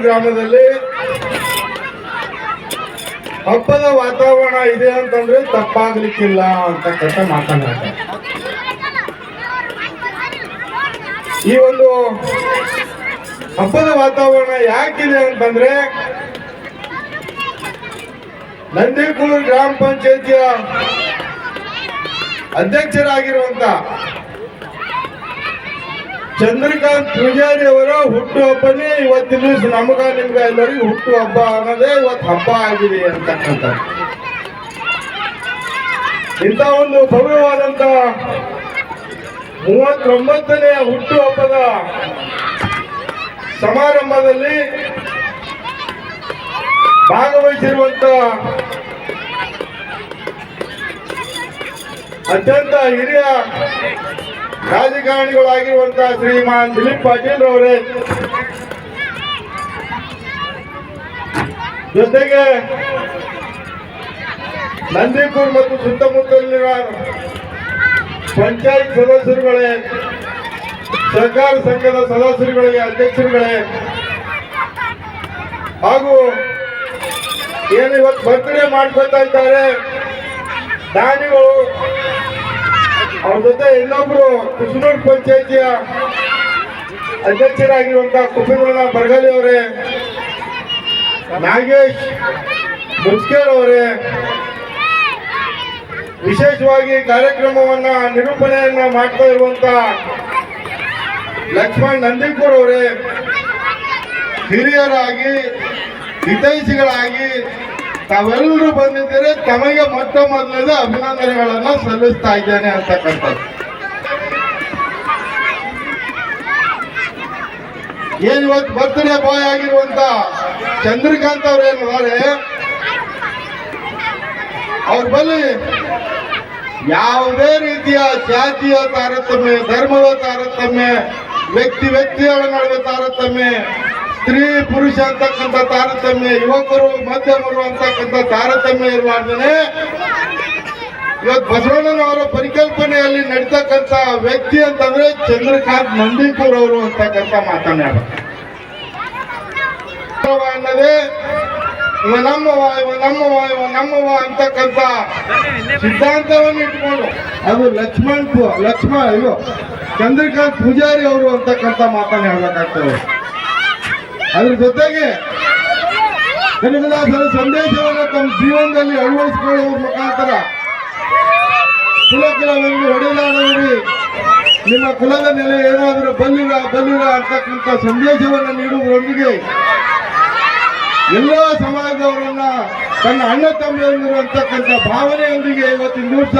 ಗ್ರಾಮದಲ್ಲಿ ಹಬ್ಬದ ವಾತಾವರಣ ಇದೆ ಅಂತಂದ್ರೆ ತಪ್ಪಾಗ್ಲಿಕ್ಕಿಲ್ಲ ಅಂತ ಅಂತಕ್ಕಂಥ ಮಾತನಾಡ್ತಾರೆ ಈ ಒಂದು ಹಬ್ಬದ ವಾತಾವರಣ ಯಾಕಿದೆ ಅಂತಂದ್ರೆ ನಂದಿಕೂರು ಗ್ರಾಮ ಪಂಚಾಯತಿಯ ಅಧ್ಯಕ್ಷರಾಗಿರುವಂತ ಚಂದ್ರಕಾಂತ್ ಪೂಜಾರಿ ಅವರ ಹುಟ್ಟು ಹಬ್ಬನೇ ಇವತ್ತಿನ ದಿವಸ. ನಮಗ, ನಿಮ್ಗ ಎಲ್ಲರಿಗೂ ಹುಟ್ಟು ಹಬ್ಬ ಅನ್ನೋದೇ ಇವತ್ತು ಹಬ್ಬ ಆಗಿದೆ ಅಂತಕ್ಕಂಥ ಇಂಥ ಒಂದು ಭವ್ಯವಾದಂತ ಮೂವತ್ತೊಂಬತ್ತನೆಯ ಹುಟ್ಟು ಹಬ್ಬದ ಸಮಾರಂಭದಲ್ಲಿ ಭಾಗವಹಿಸಿರುವಂತ ಅತ್ಯಂತ ಹಿರಿಯ ರಾಜಕಾರಣಿಗಳಾಗಿರುವಂತಹ ಶ್ರೀಮಾನ್ ದಿಲೀಪ್ ಪಾಟೀಲ್ ಅವರೇ ಜೊತೆಗೆ ನಂದಿಪುರ್ ಮತ್ತು ಸುತ್ತಮುತ್ತಲಿನ ಪಂಚಾಯತ್ ಸದಸ್ಯರುಗಳೇ ಸಹಕಾರ ಸಂಘದ ಸದಸ್ಯರುಗಳಿಗೆ ಅಧ್ಯಕ್ಷರುಗಳೇ, ಹಾಗೂ ಏನು ಇವತ್ತು ಮಾಡ್ಕೊತಾ ಇದ್ದಾರೆ, ದಾನಿಗಳು ಅವ್ರ ಜೊತೆ ಇನ್ನೊಬ್ರು ಕುಸನೂರು ಪಂಚಾಯತಿಯ ಅಧ್ಯಕ್ಷರಾಗಿರುವಂತಹ ಕುಪಿಂದ್ರನ ಬರ್ಗಲಿ ಅವರೇ, ನಾಗೇಶ್ ಮುಸ್ಕೇರ್ ಅವರೇ, ವಿಶೇಷವಾಗಿ ಕಾರ್ಯಕ್ರಮವನ್ನ ನಿರೂಪಣೆಯನ್ನ ಮಾಡ್ತಾ ಇರುವಂತ ಲಕ್ಷ್ಮಣ್ ನಂದಿಕೂರ್ ಅವರೇ, ಹಿರಿಯರಾಗಿ, ಹಿತೈಷಿಗಳಾಗಿ ತಾವೆಲ್ಲರೂ ಬಂದಿದ್ದೀರಿ, ತಮಗೆ ಮೊಟ್ಟ ಮೊದಲಿನ ಅಭಿನಂದನೆಗಳನ್ನ ಸಲ್ಲಿಸ್ತಾ ಇದ್ದೇನೆ ಅಂತಕ್ಕಂಥದ್ದು. ಏನ್ ಇವತ್ತು ಬರ್ತ್ಡೇ ಬಾಯ್ ಆಗಿರುವಂತ ಚಂದ್ರಕಾಂತ್ ಅವ್ರು ಏನಿದ್ದಾರೆ ಅವ್ರ ಬಳಿ ಯಾವುದೇ ರೀತಿಯ ಜಾತಿಯ ತಾರತಮ್ಯ, ಧರ್ಮದ ತಾರತಮ್ಯ, ವ್ಯಕ್ತಿ ವ್ಯಕ್ತಿಯ ನಡುವೆ ತಾರತಮ್ಯ ಸ್ತ್ರೀ ಪುರುಷ ಅಂತಕ್ಕಂಥ ತಾರತಮ್ಯ, ಯುವಕರು, ಮಧ್ಯಮರು ಅಂತಕ್ಕಂಥ ತಾರತಮ್ಯ ಇರಲಾರ್ದೇ ಇವತ್ತು ಬಸವಣ್ಣನವರ ಪರಿಕಲ್ಪನೆಯಲ್ಲಿ ನಡೀತಕ್ಕಂಥ ವ್ಯಕ್ತಿ ಅಂತಂದ್ರೆ ಚಂದ್ರಕಾಂತ್ ನಂದಿಪುರ್ ಅವರು ಅಂತಕ್ಕಂಥ ಮಾತನಾಡ ಅನ್ನದೇ, ಇವ ನಮ್ಮವ ಇವ ನಮ್ಮವ ಇವ ನಮ್ಮವ ಅಂತಕ್ಕಂಥ ಸಿದ್ಧಾಂತವನ್ನು ಇಟ್ಕೊಂಡು, ಅದು ಲಕ್ಷ್ಮಣ್ ಲಕ್ಷ್ಮಣ ಇವು ಚಂದ್ರಕಾಂತ್ ಪೂಜಾರಿ ಅವರು ಅಂತಕ್ಕಂಥ ಮಾತನ್ನ ಹೇಳ್ಬೇಕಾಗ್ತದೆ. ಅದ್ರ ಜೊತೆಗೆ ಕನಕದಾಸರ ಸಂದೇಶವನ್ನು ತಮ್ಮ ಜೀವನದಲ್ಲಿ ಅಳವಡಿಸಿಕೊಳ್ಳುವ ಮುಖಾಂತರ ಕುಲಕುಲವನ್ನು ಹೊಡೆದಾಡಬೇಡಿ ನಿಮ್ಮ ಕುಲದ ನೆಲೆ ಏನಾದರೂ ಬಲ್ಲಿರ ಬಲ್ಲಿರ ಅಂತಕ್ಕಂಥ ಸಂದೇಶವನ್ನು ನೀಡುವುದರೊಂದಿಗೆ ಎಲ್ಲ ಸಮಾಜದವರನ್ನ ತನ್ನ ಅಣ್ಣ ತಮ್ಮಂದಿರು ಅಂತಕ್ಕಂಥ ಭಾವನೆಯೊಂದಿಗೆ ಇವತ್ತಿನ ದಿವಸ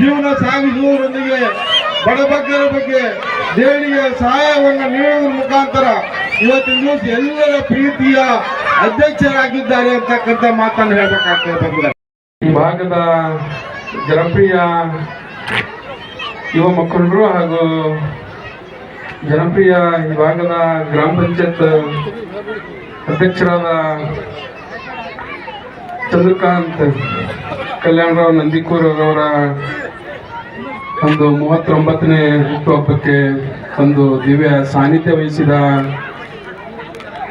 ಜೀವನ ಸಾಗಿಸುವುದರೊಂದಿಗೆ ಬಡಬಗ್ಗರ ಬಗ್ಗೆ ದೇಣಿಗೆ ಸಹಾಯವನ್ನು ನೀಡುವುದರ ಮುಖಾಂತರ ಇವತ್ತಿನ ದಿವಸ ಎಲ್ಲರ ಪ್ರೀತಿಯ ಅಧ್ಯಕ್ಷರಾಗಿದ್ದಾರೆ ಅಂತಕ್ಕಂಥ ಮಾತನ್ನು ಹೇಳಬೇಕಾಗ್ತದೆ ಬಂದ್ರೆ ಈ ಭಾಗದ ಜನಪ್ರಿಯ ಯುವ ಮುಖಂಡರು ಹಾಗೂ ಜನಪ್ರಿಯ ಈ ಭಾಗದ ಗ್ರಾಮ ಪಂಚಾಯತ್ ಅಧ್ಯಕ್ಷರಾದ ಚಂದ್ರಕಾಂತ್ ಕಲ್ಯಾಣರಾವ್ ನಂದಿಕೂರ್ ಅವರ ಒಂದು ಮೂವತ್ತೊಂಬತ್ತನೇ ಹುಟ್ಟುಹಬ್ಬಕ್ಕೆ ಒಂದು ದಿವ್ಯ ಸಾನ್ನಿಧ್ಯ ವಹಿಸಿದ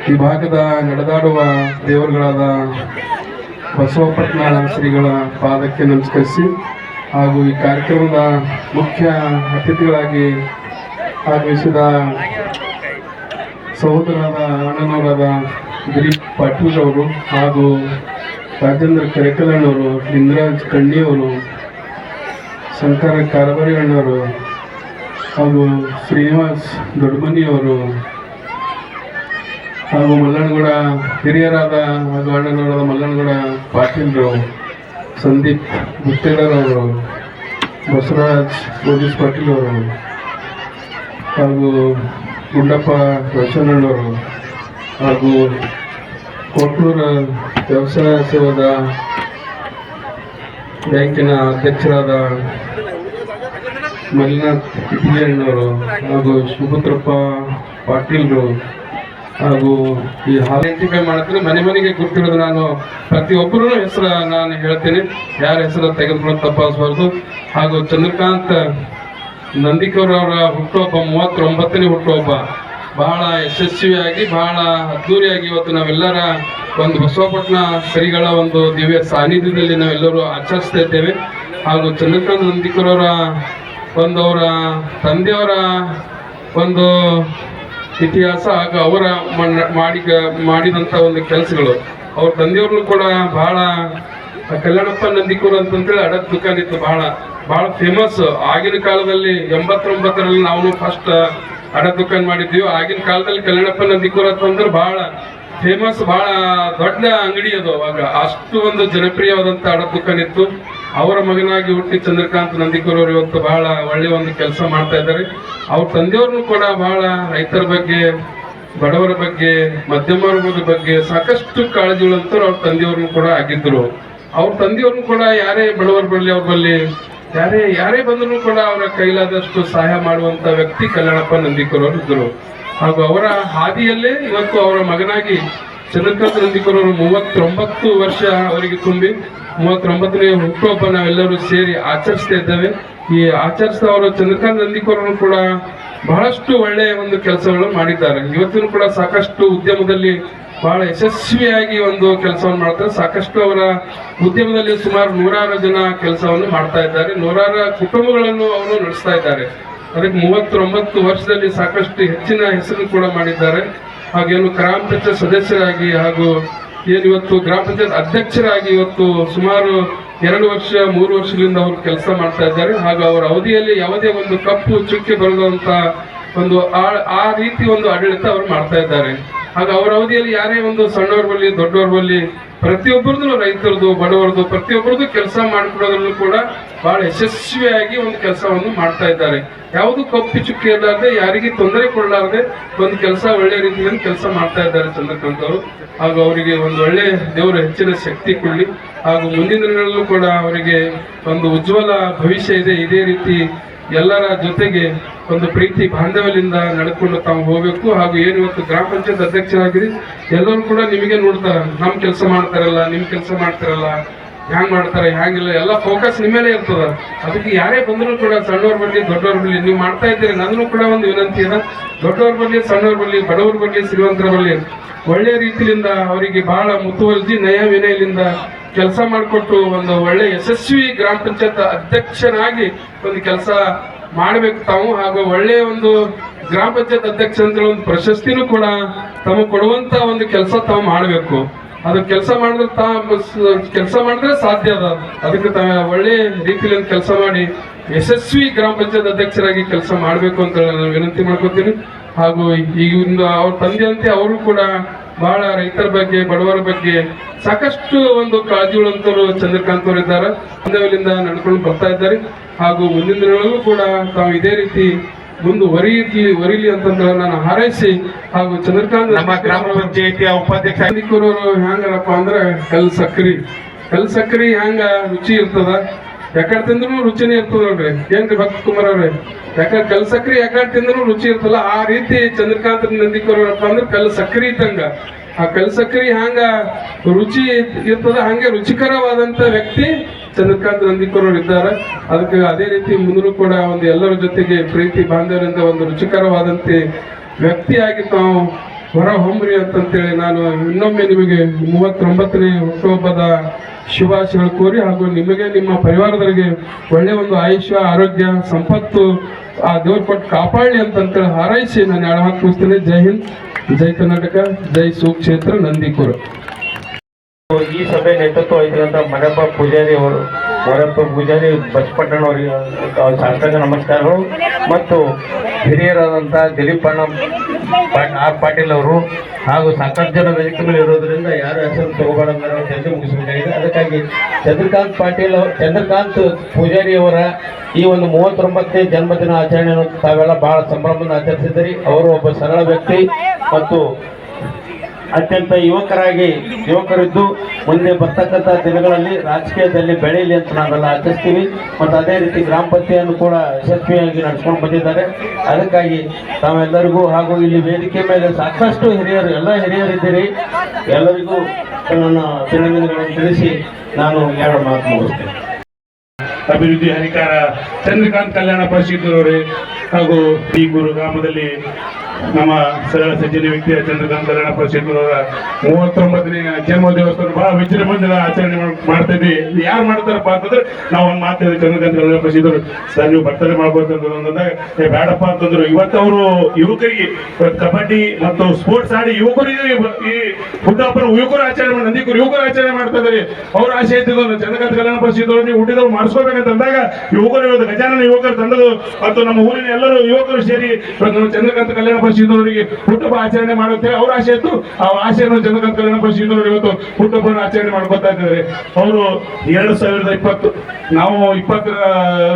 ಈ ಭಾಗದ ನಡೆದಾಡುವ ದೇವರುಗಳಾದ ಬಸವಪಟ್ನ ಶ್ರೀಗಳ ಪಾದಕ್ಕೆ ನಮಸ್ಕರಿಸಿ ಹಾಗೂ ಈ ಕಾರ್ಯಕ್ರಮದ ಮುಖ್ಯ ಅತಿಥಿಗಳಾಗಿ ಆಗಮಿಸಿದ ಸಹೋದರರಾದ ಅಣ್ಣನವರಾದ ದಿಲೀಪ್ ಪಾಟೀಲ್ ಅವರು ಹಾಗೂ ರಾಜೇಂದ್ರ ಕರೆಕಲಣ್ಣವರು ಲಿಂಗರಾಜ್ ಕಣ್ಣಿಯವರು ಶಂಕರ ಕಾರಬಾರಿ ಅಣ್ಣವರು ಹಾಗೂ ಶ್ರೀನಿವಾಸ್ ದೊಡ್ಡಮನಿಯವರು ಹಾಗೂ ಮಲ್ಲನಗೌಡ ಹಿರಿಯರಾದ ಹಾಗೂ ಅಣ್ಣನವರಾದ ಮಲ್ಲನಗೌಡ ಪಾಟೀಲ್ರು, ಸಂದೀಪ್ ಮುತ್ತೇಡರವರು ಬಸವರಾಜ್ ಗೋದೀಶ್ ಪಾಟೀಲ್ ಅವರು ಹಾಗೂ ಗುಂಡಪ್ಪ ರೋಷನಣ್ಣವರು ಹಾಗೂ ಕೊಟ್ನೂರ ವ್ಯವಸಾಯ ಸೇವಾದ ಬ್ಯಾಂಕಿನ ಅಧ್ಯಕ್ಷರಾದ ಮಲ್ಲಿನಾಥ್ ಇಟಿಗೆಣ್ಣವರು ಹಾಗೂ ಸುಭದ್ರಪ್ಪ ಪಾಟೀಲ್ರು ಹಾಗೂ ಈ ಹಾಲು ಐಡೆಂಟಿಫೈ ಮಾಡಿದ್ರೆ ಮನೆ ಮನೆಗೆ ಗೊತ್ತಿರೋದು ನಾನು ಪ್ರತಿಯೊಬ್ಬರೂ ಹೆಸರು ನಾನು ಹೇಳ್ತೀನಿ. ಯಾರ ಹೆಸರು ತೆಗೆದುಕೊಂಡು ತಪ್ಪಾಸಬಾರ್ದು ಹಾಗೂ ಚಂದ್ರಕಾಂತ್ ಅವರ ಹುಟ್ಟುಹಬ್ಬ ಮೂವತ್ತೊಂಬತ್ತನೇ ಹುಟ್ಟುಹಬ್ಬ. ಬಹಳ ಯಶಸ್ವಿಯಾಗಿ, ಬಹಳ ಅದ್ದೂರಿಯಾಗಿ ಇವತ್ತು ನಾವೆಲ್ಲರ ಒಂದು ಬಸವಪಟ್ಟಣ ಶ್ರೀಗಳ ಒಂದು ದಿವ್ಯ ಸಾನ್ನಿಧ್ಯದಲ್ಲಿ ನಾವೆಲ್ಲರೂ ಆಚರಿಸ್ತಾ ಇದ್ದೇವೆ. ಹಾಗೂ ಚಂದ್ರಕಾಂತ್ ನಂದಿಕರವರ ಒಂದು ಅವರ ತಂದೆಯವರ ಒಂದು ಇತಿಹಾಸ ಹಾಗೂ ಅವರ ಮಾಡಿ ಮಾಡಿದಂಥ ಒಂದು ಕೆಲಸಗಳು. ಅವ್ರ ತಂದೆಯವ್ರನ್ನು ಕೂಡ ಬಹಳ ಕಲ್ಯಾಣಪ್ಪ ನಂದಿಕೂರು ಅಂತಂತೇಳಿ ಅಡಕ್ ದುಕಾನ್ ಇತ್ತು ಬಹಳ ಬಹಳ ಫೇಮಸ್ ಆಗಿನ ಕಾಲದಲ್ಲಿ ಎಂಬತ್ತೊಂಬತ್ತರಲ್ಲಿ ನಾವು ಫಸ್ಟ್ ಅಡ ದುಕಾನ್ ಮಾಡಿದ್ದೀವಿ ಆಗಿನ ಕಾಲದಲ್ಲಿ ಕಲ್ಯಾಣಪ್ಪ ನಂದಿಕೂರು ಅಂತಂದ್ರೆ ಬಹಳ ಫೇಮಸ್ ಬಹಳ ದೊಡ್ಡ ಅಂಗಡಿ ಅದು ಅವಾಗ. ಅಷ್ಟು ಒಂದು ಜನಪ್ರಿಯವಾದಂತ ಅಡ ದುಕಾನ್ ಇತ್ತು ಅವರ ಮಗನಾಗಿ ಹುಟ್ಟಿ ಚಂದ್ರಕಾಂತ್ ನಂದಿಕೂರ್ ಅವರು ಇವತ್ತು ಬಹಳ ಒಳ್ಳೆ ಒಂದು ಕೆಲಸ ಮಾಡ್ತಾ ಇದ್ದಾರೆ. ಅವ್ರ ತಂದೆಯವ್ರನ್ನು ಕೂಡ ಬಹಳ ರೈತರ ಬಗ್ಗೆ, ಬಡವರ ಬಗ್ಗೆ, ಮಧ್ಯಮ ವರ್ಗದ ಬಗ್ಗೆ ಸಾಕಷ್ಟು ಕಾಳಜಿಗಳಂತೂ ಅವ್ರ ತಂದೆಯವ್ರನ್ನು ಕೂಡ ಆಗಿದ್ರು. ಅವ್ರ ತಂದೆಯವ್ರನ್ನು ಕೂಡ ಯಾರೇ ಬಡವರು ಬರಲಿ, ಅವ್ರ ಬಳಿ ಯಾರೇ ಯಾರೇ ಬಂದರೂ ಕೂಡ ಅವರ ಕೈಲಾದಷ್ಟು ಸಹಾಯ ಮಾಡುವಂತ ವ್ಯಕ್ತಿ ಕಲ್ಯಾಣಪ್ಪ ನಂದಿಕೂರ್ ಅವರು ಇದ್ರು. ಹಾಗೂ ಅವರ ಹಾದಿಯಲ್ಲೇ ಇವತ್ತು ಅವರ ಮಗನಾಗಿ ಚಂದ್ರಕಾಂತ್ ನಂದಿಕೂರ್ ಅವರು ಮೂವತ್ತೊಂಬತ್ತು ವರ್ಷ ಅವರಿಗೆ ತುಂಬಿ, ಮೂವತ್ತೊಂಬತ್ತನೇ ಹುಟ್ಟುಹಬ್ಬ ನಾವೆಲ್ಲರೂ ಸೇರಿ ಆಚರಿಸ್ತಾ ಇದ್ದೇವೆ. ಈ ಆಚರಿಸ್ತಾ ಅವರು ಚಂದ್ರಕಾಂತ್ ನಂದಿಕೂರ್ ಅವರು ಕೂಡ ಬಹಳಷ್ಟು ಒಳ್ಳೆಯ ಒಂದು ಕೆಲಸಗಳನ್ನು ಮಾಡಿದ್ದಾರೆ. ಇವತ್ತಿನ ಕೂಡ ಸಾಕಷ್ಟು ಉದ್ಯಮದಲ್ಲಿ ಬಹಳ ಯಶಸ್ವಿಯಾಗಿ ಒಂದು ಕೆಲಸವನ್ನು ಮಾಡ್ತಾರೆ. ಸಾಕಷ್ಟು ಅವರ ಉದ್ಯಮದಲ್ಲಿ ಸುಮಾರು ನೂರಾರು ಜನ ಕೆಲಸವನ್ನು ಮಾಡ್ತಾ ಇದ್ದಾರೆ. ನೂರಾರು ಕುಟುಂಬಗಳನ್ನು ಅವರು ನಡೆಸ್ತಾ ಇದ್ದಾರೆ. ಅದಕ್ಕೆ ಮೂವತ್ತೊಂಬತ್ತು ವರ್ಷದಲ್ಲಿ ಸಾಕಷ್ಟು ಹೆಚ್ಚಿನ ಹೆಸರು ಕೂಡ ಮಾಡಿದ್ದಾರೆ. ಹಾಗೇನು ಗ್ರಾಮ ಪಂಚಾಯತ್ ಸದಸ್ಯರಾಗಿ ಹಾಗೂ ಏನು ಇವತ್ತು ಗ್ರಾಮ ಪಂಚಾಯತ್ ಅಧ್ಯಕ್ಷರಾಗಿ ಇವತ್ತು ಸುಮಾರು ಎರಡು ವರ್ಷ, ಮೂರು ವರ್ಷದಿಂದ ಅವರು ಕೆಲಸ ಮಾಡ್ತಾ ಇದ್ದಾರೆ. ಹಾಗೂ ಅವರ ಅವಧಿಯಲ್ಲಿ ಯಾವುದೇ ಒಂದು ಕಪ್ಪು, ಚುಕ್ಕೆ ಬರೆದಂತ ಒಂದು ಆ ರೀತಿ ಒಂದು ಆಡಳಿತ ಅವರು ಮಾಡ್ತಾ ಇದ್ದಾರೆ. ಹಾಗೆ ಅವರ ಅವಧಿಯಲ್ಲಿ ಯಾರೇ ಒಂದು ಸಣ್ಣವ್ರ ಬಲ್ಲಿ ದೊಡ್ಡವ್ರ ಬಲ್ಲಿ ಪ್ರತಿಯೊಬ್ಬರದ್ದು ರೈತರದು, ಬಡವರದು ಪ್ರತಿಯೊಬ್ಬರದ್ದು ಕೆಲಸ ಮಾಡಿಕೊಡೋದ್ರಲ್ಲೂ ಕೂಡ ಬಹಳ ಯಶಸ್ವಿಯಾಗಿ ಒಂದು ಕೆಲಸವನ್ನು ಮಾಡ್ತಾ ಇದ್ದಾರೆ. ಯಾವುದು ಕಪ್ಪು ಚುಕ್ಕಿ ಇರಲಾರ್ದೆ ಯಾರಿಗೆ ತೊಂದರೆ ಕೊಡಲಾರ್ದೆ, ಒಂದು ಕೆಲಸ ಒಳ್ಳೆ ರೀತಿಯಲ್ಲಿ ಕೆಲಸ ಮಾಡ್ತಾ ಇದ್ದಾರೆ ಚಂದ್ರಕಾಂತ್ ಅವರು. ಹಾಗೂ ಅವರಿಗೆ ಒಂದು ಒಳ್ಳೆ ದೇವರ ಹೆಚ್ಚಿನ ಶಕ್ತಿ ಕೊಡಲಿ. ಹಾಗೂ ಮುಂದಿನ ದಿನಗಳಲ್ಲೂ ಕೂಡ ಅವರಿಗೆ ಒಂದು ಉಜ್ವಲ ಭವಿಷ್ಯ ಇದೆ. ಇದೇ ರೀತಿ ಎಲ್ಲರ ಜೊತೆಗೆ ಒಂದು ಪ್ರೀತಿ ಬಾಂಧವ್ಯದಿಂದ ನಡ್ಕೊಂಡು ತಾವು ಹೋಗಬೇಕು. ಹಾಗೂ ಏನು ಇವತ್ತು ಗ್ರಾಮ ಪಂಚಾಯತ್ ಅಧ್ಯಕ್ಷರಾಗಿರಿ, ಎಲ್ಲರೂ ಕೂಡ ನಿಮಗೆ ನೋಡ್ತಾರೆ. ನಮ್ಮ ಕೆಲಸ ಮಾಡ್ತಾರಲ್ಲ, ನಿಮ್ಮ ಕೆಲಸ ಮಾಡ್ತಾರಲ್ಲ. ಹ್ಯಾಂಗ್ ಮಾಡ್ತಾರೆ, ಹ್ಯಾಂಗಿಲ್ಲ, ಎಲ್ಲ ಫೋಕಸ್ ನಿಮ್ಮೇಲೆ ಇರ್ತದ. ಅದಕ್ಕೆ ಯಾರೇ ಬಂದರೂ ಕೂಡ ಸಣ್ಣವ್ರ ಬಗ್ಗೆ ದೊಡ್ಡವ್ರ ಬರಲಿ ನೀವು ಮಾಡ್ತಾ ಇದ್ದೀರಿ ನನ್ನೂ ಕೂಡ ಒಂದು ವಿನಂತಿ ಅದ ದೊಡ್ಡವ್ರ ಬಗ್ಗೆ, ಸಣ್ಣವ್ರ ಬರಲಿ ಬಡವ್ರ ಬಗ್ಗೆ ಶ್ರೀಮಂತರ ಬರಲಿ ಒಳ್ಳೆ ರೀತಿಯಿಂದ ಅವರಿಗೆ ಬಹಳ ಮುತುವರ್ಜಿ ನಯ ವಿನಯದಿಂದ ಕೆಲಸ ಮಾಡಿಕೊಟ್ಟು ಒಂದು ಒಳ್ಳೆ ಯಶಸ್ವಿ ಗ್ರಾಮ ಪಂಚಾಯತ್ ಅಧ್ಯಕ್ಷನಾಗಿ ಒಂದು ಕೆಲಸ ಮಾಡಬೇಕು ತಾವು. ಹಾಗೂ ಒಳ್ಳೆಯ ಒಂದು ಗ್ರಾಮ ಪಂಚಾಯತ್ ಅಧ್ಯಕ್ಷ ಅಂತ ಒಂದು ಪ್ರಶಸ್ತಿನೂ ಕೂಡ ತಮಗೆ ಕೊಡುವಂತ ಒಂದು ಕೆಲಸ ತಾವು ಮಾಡಬೇಕು. ಅದು ಕೆಲಸ ಮಾಡಿದ್ರೆ ತಾ ಕೆಲಸ ಮಾಡಿದ್ರೆ ಸಾಧ್ಯ ಅದ ಅದಕ್ಕೆ ತಾವ ಒಳ್ಳೆ ರೀತಿಯಲ್ಲಿ ಕೆಲಸ ಮಾಡಿ, ಯಶಸ್ವಿ ಗ್ರಾಮ ಪಂಚಾಯತ್ ಅಧ್ಯಕ್ಷರಾಗಿ ಕೆಲಸ ಮಾಡಬೇಕು ಅಂತ ನಾನು ವಿನಂತಿ ಮಾಡ್ಕೊತೀನಿ. ಹಾಗೂ ಈಗ ಒಂದು ಅವ್ರ ತಂದೆ ಅಂತೆ ಅವರು ಕೂಡ ಬಹಳ ರೈತರ ಬಗ್ಗೆ, ಬಡವರ ಬಗ್ಗೆ ಸಾಕಷ್ಟು ಒಂದು ಕಾಳಜಿಗಳಂತರು ಚಂದ್ರಕಾಂತ್ ಅವರು ಇದ್ದಾರೆ. ನಡ್ಕೊಂಡು ಬರ್ತಾ ಇದ್ದಾರೆ. ಹಾಗೂ ಮುಂದಿನ ದಿನಗಳಲ್ಲೂ ಕೂಡ ತಾವು ಇದೇ ರೀತಿ ಮುಂದುವರಿಯಲಿ ವರಿಲಿ ಅಂತಂದ್ರೆ ನಾನು ಹಾರೈಸಿ ಹಾಗೂ ಚಂದ್ರಕಾಂತ್ ನಮ್ಮ ಗ್ರಾಮ ಪಂಚಾಯತಿಯ ಉಪಾಧ್ಯಕ್ಷ ಅವರು ಹೆಂಗರಪ್ಪ ಅಂದ್ರೆ ಕಲ್ ಸಕ್ರಿ. ಕಲ್ ಸಕ್ರಿ ಹೆಂಗ ರುಚಿ ಇರ್ತದ? ಯಾಕಡೆ ತಿಂದ್ರು ರುಚಿನೇ ಇರ್ತದ ನೋಡ್ರಿ. ಏನ್ರಿ ಭಕ್ತ ಕುಮಾರ್ ಅವ್ರೆ? ಯಾಕಂದ್ರೆ ಕಲ್ ಸಕ್ರಿ ಯಾಕಡೆ ತಿಂದ್ರು ರುಚಿ ಇರ್ತಲ್ಲ ಆ ರೀತಿ ಚಂದ್ರಕಾಂತ್ ನಂದಿಕೋರಪ್ಪ ಅಂದ್ರೆ ಕಲ್ ಸಕ್ರಿ ಇದ್ದಂಗ. ಆ ಕಲ್ ಸಕ್ರಿ ಹ್ಯಾಂಗ ರುಚಿ ಇರ್ತದ? ಹಂಗೆ ರುಚಿಕರವಾದಂತ ವ್ಯಕ್ತಿ ಚಂದ್ರಕಾಂತ್ ಇದ್ದಾರೆ ಅದಕ್ಕೆ ಅದೇ ರೀತಿ ಮುಂದೂ ಕೂಡ ಒಂದು ಎಲ್ಲರ ಜೊತೆಗೆ ಪ್ರೀತಿ ಬಾಂಧವ್ಯದಿಂದ ಒಂದು ರುಚಿಕರವಾದಂತೆ ವ್ಯಕ್ತಿಯಾಗಿ ತಾವು ಹೊರ ಹೊಮ್ರಿ ಅಂತಂತೇಳಿ ನಾನು ಇನ್ನೊಮ್ಮೆ ನಿಮಗೆ ಮೂವತ್ತೊಂಬತ್ತನೇ ಹುಟ್ಟುಹಬ್ಬದ ಶುಭಾಶಯಗಳು ಕೋರಿ ಹಾಗೂ ನಿಮಗೆ ನಿಮ್ಮ ಪರಿವಾರದವರಿಗೆ ಒಳ್ಳೆಯ ಒಂದು ಆಯುಷ್ಯ, ಆರೋಗ್ಯ, ಸಂಪತ್ತು, ಆ ದೇವ್ರ ಕೊಟ್ಟು ಕಾಪಾಡಲಿ ಅಂತಂತೇಳಿ ಹಾರೈಸಿ ನಾನು ಯಾಳ ಹಾಕಿ ಮುಗಿಸ್ತೇನೆ ಜೈ ಹಿಂದ್, ಜೈ ಕರ್ನಾಟಕ, ಜೈ ಸುಕ್ಷೇತ್ರ ನಂದಿಕೂರು. ಈ ಸಭೆ ನೇತೃತ್ವ ವಹಿಸಿದಂತ ಮರಪ್ಪ ಪೂಜಾರಿ ಅವರು ಮರಪ್ಪ ಪೂಜಾರಿ ಬಸಪಟ್ಟಣ ಅವರಿಗೆ ಸಾಷ್ಟಾಂಗ ನಮಸ್ಕಾರಗಳು. ಮತ್ತು ಹಿರಿಯರಾದಂತಹ ದಿಲೀಪ್ ಅಣ್ಣ ಪಾಟ್- ಆರ್ ಪಾಟೀಲ್ ಅವರು ಹಾಗೂ ಸಾಕಷ್ಟು ಜನ ವೇದಿಕೆ ಮೇಲೆ ಇರೋದ್ರಿಂದ ಯಾರು ಹೆಸರು ತಗೋಬೇಡ ಚರ್ಚೆ ಮುಗಿಸಬೇಕಾಗಿದೆ. ಅದಕ್ಕಾಗಿ ಚಂದ್ರಕಾಂತ್ ಪಾಟೀಲ್ ಚಂದ್ರಕಾಂತ್ ಪೂಜಾರಿ ಅವರ ಈ ಒಂದು ಮೂವತ್ತೊಂಬತ್ತನೇ ಜನ್ಮದಿನ ಆಚರಣೆಯನ್ನು ತಾವೆಲ್ಲ ಬಹಳ ಸಂಭ್ರಮದಿಂದ ಆಚರಿಸಿದ್ದೀರಿ. ಅವರು ಒಬ್ಬ ಸರಳ ವ್ಯಕ್ತಿ ಮತ್ತು ಅತ್ಯಂತ ಯುವಕರಾಗಿ ಯುವಕರಿದ್ದು ಮುಂದೆ ಬರ್ತಕ್ಕಂಥ ದಿನಗಳಲ್ಲಿ ರಾಜಕೀಯದಲ್ಲಿ ಬೆಳೆಯಲಿ ಅಂತ ನಾವೆಲ್ಲ ಆಚರಿಸ್ತೀವಿ. ಮತ್ತು ಅದೇ ರೀತಿ ಗ್ರಾಮ ಪಂಚಾಯತಿಯನ್ನು ಕೂಡ ಯಶಸ್ವಿಯಾಗಿ ನಡೆಸ್ಕೊಂಡು ಬಂದಿದ್ದಾರೆ. ಅದಕ್ಕಾಗಿ ತಾವೆಲ್ಲರಿಗೂ ಹಾಗೂ ಇಲ್ಲಿ ವೇದಿಕೆ ಮೇಲೆ ಸಾಕಷ್ಟು ಹಿರಿಯರು, ಎಲ್ಲ ಹಿರಿಯರಿದ್ದೀರಿ. ಎಲ್ಲರಿಗೂ ನನ್ನ ಅಭಿನಂದನೆಗಳನ್ನು ತಿಳಿಸಿ ನಾನು ಎರಡು ಮಾತು ಮುಗಿಸ್ತೇನೆ. ಅಭಿವೃದ್ಧಿ ಅಧಿಕಾರ ಚಂದ್ರಕಾಂತ್ ಕಲ್ಯಾಣ ಪರಿಷತ್ತರವ್ರೆ ಹಾಗೂ ಈ ಗುರು ಗ್ರಾಮದಲ್ಲಿ ನಮ್ಮ ಸರಳ ಸಜ್ಜನ ವ್ಯಕ್ತಿಯ ಚಂದ್ರಗಂಧರಣ ಪರಿಷತ್ನವರ ಮೂವತ್ತೊಂಬತ್ತನೇ ಜನ್ಮ ದೇವಸ್ಥಾನ ಬಹಳ ವಿಜೃಂಭಣೆಯಿಂದ ಆಚರಣೆ ಮಾಡ್ತಿದ್ವಿ. ಯಾರು ಮಾಡ್ತಾರಪ್ಪ ಅಂತಂದ್ರೆ ನಾವು ಒಂದು ಮಾತಾಡಿದ್ವಿ ಚಂದ್ರಗಂಧರಣ ಪರಿಷತ್ತರು ಸರ್, ನೀವು ಬರ್ತಡೇ ಮಾಡ್ಬೋದು ಅಂತಂದಾಗ ಬೇಡಪ್ಪ ಅಂತಂದ್ರು. ಇವತ್ತು ಅವರು ಯುವಕರಿಗೆ ಕಬಡ್ಡಿ ಮತ್ತು ಸ್ಪೋರ್ಟ್ಸ್ ಆಡಿ ಯುವಕರಿಗೆ ಈ ಹುಟ್ಟಪ್ಪನ ಯುವಕರು ಆಚರಣೆ ಮಾಡಿ, ನಂದಿಕರು ಯುವಕರು ಆಚರಣೆ ಮಾಡ್ತಾ ಇದ್ದಾರೆ. ಅವ್ರ ಆಸೆ ಇದ್ದಿದ್ದು ಚಂದ್ರಗಂಧ ಕಲ್ಯಾಣ ಪರಿಷತ್ತವರು ನೀವು ಹುಟ್ಟಿದವ್ರು ಮಾಡಿಸ್ಕೋಬೇಕಂತ ಅಂದಾಗ, ಯುವಕರು ಇವತ್ತು ಗಜಾನನ ಯುವಕರು ತಂಡದು ಮತ್ತು ನಮ್ಮ ಊರಿನ ಎಲ್ಲರೂ ಯುವಕರು ಸೇರಿ ನಮ್ಮ ಕಲ್ಯಾಣ ಪರಿಷತ್ತವರಿಗೆ ಹುಟ್ಟುಹಬ್ಬ ಆಚರಣೆ ಮಾಡುತ್ತೆ ಅವ್ರ ಆಸೆ ಇತ್ತು. ಆ ಆಸೆಯನ್ನು ಜನಕಂತ ಕಲ್ಯಾಣ ಪರಿಷತ್ತವರು ಇವತ್ತು ಹುಟ್ಟುಹಬ್ಬವನ್ನು ಆಚರಣೆ ಮಾಡ್ಕೊತಾ ಇದ್ದಾರೆ. ಅವರು ಎರಡು ಸಾವಿರದ ಇಪ್ಪತ್ತು, ನಾವು ಇಪ್ಪತ್ತರ,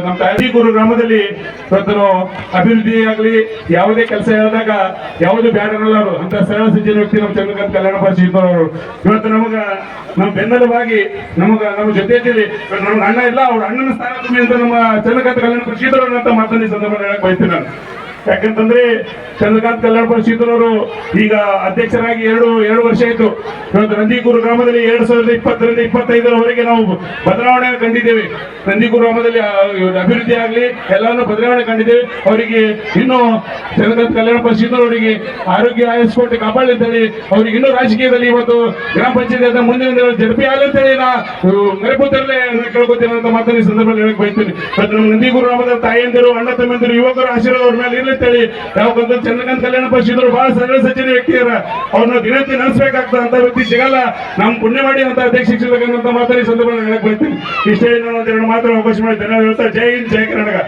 ನಮ್ಮ ತಾಯಿ ಗುರು ಗ್ರಾಮದಲ್ಲಿ ಇವತ್ತು ಅಭಿವೃದ್ಧಿ ಆಗಲಿ, ಯಾವುದೇ ಕೆಲಸ ಹೇಳಿದಾಗ ಯಾವುದು ಬ್ಯಾಡ ಅವರು. ಅಂತ ಸರಳ ಸಜ್ಜನ ವ್ಯಕ್ತಿ ನಮ್ಮ ಚಂದ್ರಕಾಂತ್ ಕಲ್ಯಾಣ ಪರಿಷತ್ತವರು ಇವತ್ತು ನಮಗ, ನಮ್ಮ ಬೆನ್ನೆಲುಬಾಗಿ ನಮಗ, ನಮ್ಮ ಜೊತೆ ನಮ್ಗೆ ಅಣ್ಣ ಇಲ್ಲ, ಅವ್ರ ಅಣ್ಣನ ಸ್ಥಾನ ತುಂಬಿ ಅಂತ ನಮ್ಮ ಚಂದ್ರಕಾಂತ್ ಕಲ್ಯಾಣ ಪರಿಷತ್ತವರು ಅಂತ ಮಾತನ್ನ ಸಂದರ್ಭ ಹೇಳಕ್ ಬಯಸ್ತೀನಿ ನಾನು. ಯಾಕಂತಂದ್ರೆ ಚಂದ್ರಕಾಂತ್ ಕಲ್ಯಾಣ ಪರಿಷತ್ನವರು ಈಗ ಅಧ್ಯಕ್ಷರಾಗಿ ಎರಡು ಎರಡು ವರ್ಷ ಆಯ್ತು. ಇವತ್ತು ನಂದಿಗೂರು ಗ್ರಾಮದಲ್ಲಿ ಎರಡ್ ಸಾವಿರದ ಇಪ್ಪತ್ತರಿಂದ ಇಪ್ಪತ್ತೈದರವರೆಗೆ ನಾವು ಬದಲಾವಣೆ ಕಂಡಿದ್ದೇವೆ. ನಂದಿಗೂರು ಗ್ರಾಮದಲ್ಲಿ ಅಭಿವೃದ್ಧಿ ಆಗಲಿ, ಎಲ್ಲಾನು ಬದಲಾವಣೆ ಕಂಡಿದ್ದೇವೆ. ಅವರಿಗೆ ಇನ್ನು ಚಂದ್ರಕಾಂತ್ ಕಲ್ಯಾಣ ಪರಿಷತ್ನವರಿಗೆ ಆರೋಗ್ಯ ಆಯಸ್ಕೊಟ್ಟು ಕಾಪಾಡಲಿ ಅಂತೇಳಿ, ಅವರಿಗೆ ಇನ್ನೂ ರಾಜಕೀಯದಲ್ಲಿ ಇವತ್ತು ಗ್ರಾಮ ಪಂಚಾಯತ್ ಮುಂದಿನ ಜಡಪಿ ಆಗಲಿ ಅಂತೇಳಿ ನಾ ಮರೆಪುತ್ತರಲ್ಲೇ ಕೇಳ್ಕೊತೀನಿ ಅಂತ ಮಾತನಾಡಿ ಸಂದರ್ಭದಲ್ಲಿ ಹೇಳಕ್ ಬಯಸ್ತೀನಿ. ಇವತ್ತು ನಮ್ಮ ನಂದಿಗೂರು ಗ್ರಾಮದ ತಾಯಿಯಂದಿರು ಅಣ್ಣ ತಮ್ಮಂದಿರು, ಯುವಕರು, ಆಶೀರ್ವಾದ ಅವ್ರ ಮೇಲೆ ಇರ್ಲಿ ಅಂತೇಳಿ ಬಂದ ಚಂದ್ರಕಾಂತ್ ಕಲ್ಯಾಣ ಬಹಳ ಸರಳ ಸಜ್ಜನ ವ್ಯಕ್ತಿಯರ. ಅವ್ರನ್ನ ದಿನ ನೆನೆಸ್ಬೇಕಾಗ್ತದೆ ಅಂತ ವ್ಯಕ್ತಿ ಸಿಗಲ್ಲ. ನಮ್ ಪುಣ್ಯ ಮಾಡಿ ಅಂತ ಅಧ್ಯಕ್ಷ ಶಿಕ್ಷಕರಂತ ಮಾತಾಡಿ ಸಂದರ್ಭ ಹೇಳಕ್ ಬಯಸ್ತೀನಿ. ಇಷ್ಟೇ ನಾನು ಒಂದೆರಡು ಮಾತ್ರ ಅವಕಾಶ ಮಾಡಿ ಧನ್ಯವಾದ ಜೈ ಹಿಂದ್, ಜೈ ಕರ್ನಾಟಕ.